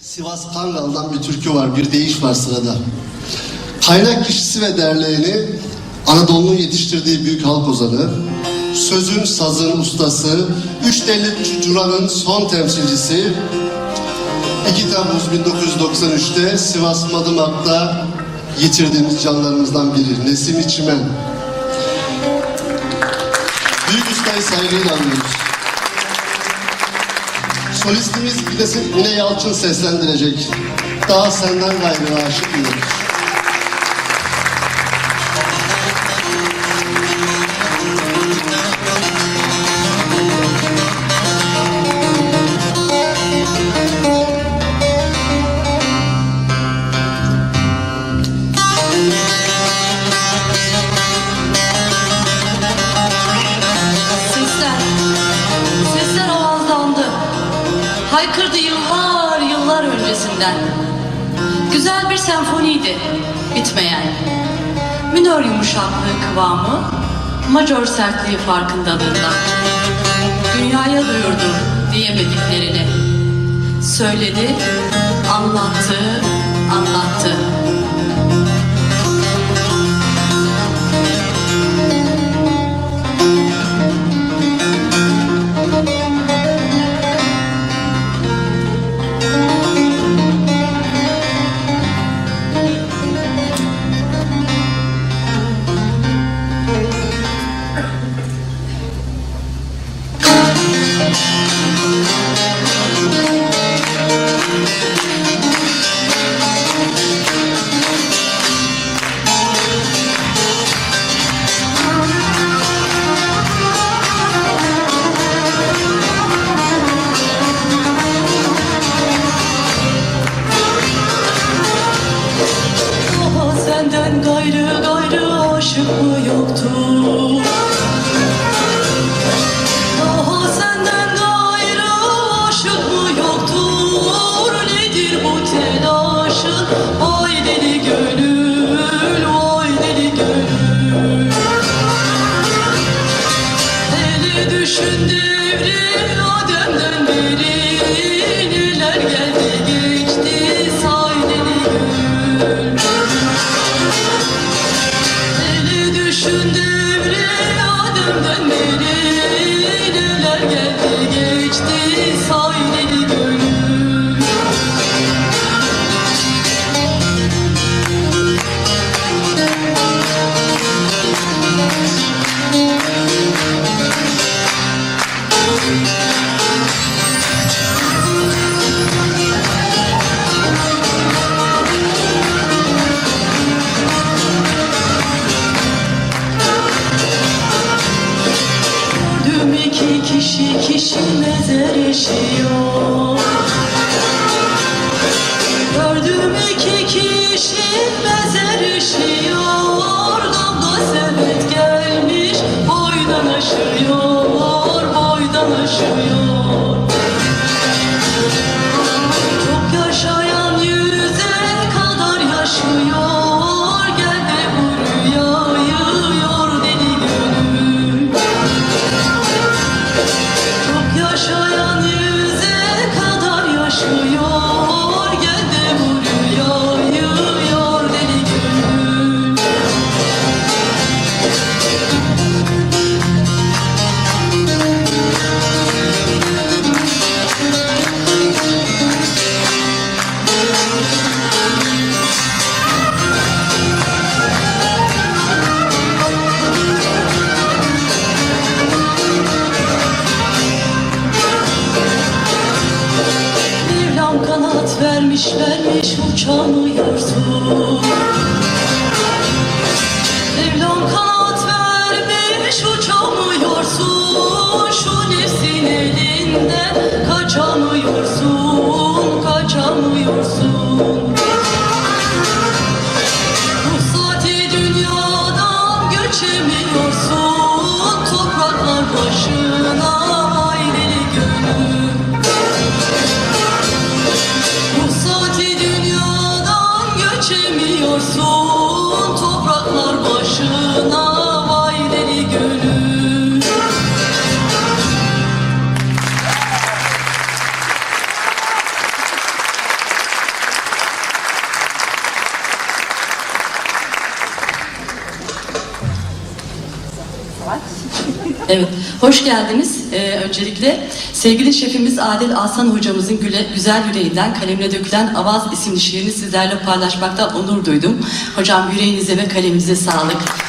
Sivas Kangal'dan bir türkü var, bir deyiş var sırada. Kaynak kişisi ve derleğini Anadolu'nun yetiştirdiği büyük halk ozanı, sözün, sazın ustası, üç telli curanın son temsilcisi, 2 Temmuz 1993'te Sivas Madımak'ta yitirdiğimiz canlarımızdan biri Nesim İçimen. Büyük ustayı saygıyla anıyoruz. Solistimiz de Mine Yalçın seslendirecek. Daha senden gayrı aşık mıyım? Öncesinden. Güzel bir senfoniydi, bitmeyen. Minör yumuşaklığı kıvamı, majör sertliği farkındalığından. Dünyaya duyurdu diyemediklerini. Söyledi, anlattı, anlattı. Daha should do. İki kişi mezar eşiyor Gamda sepet gelmiş boydan aşıyor Boydan aşıyor vermiş vermiş uçamıyorsun Mevlam kanat vermiş uçamıyorsun Şu nefsin elinden kaçamıyorsun Kaçamıyorsun Evet, hoş geldiniz. Ee, öncelikle sevgili şefimiz Adil Aslan hocamızın güle, güzel yüreğinden kalemine dökülen Avaz isimli şiirini sizlerle paylaşmaktan onur duydum. Hocam yüreğinize ve kaleminize sağlık.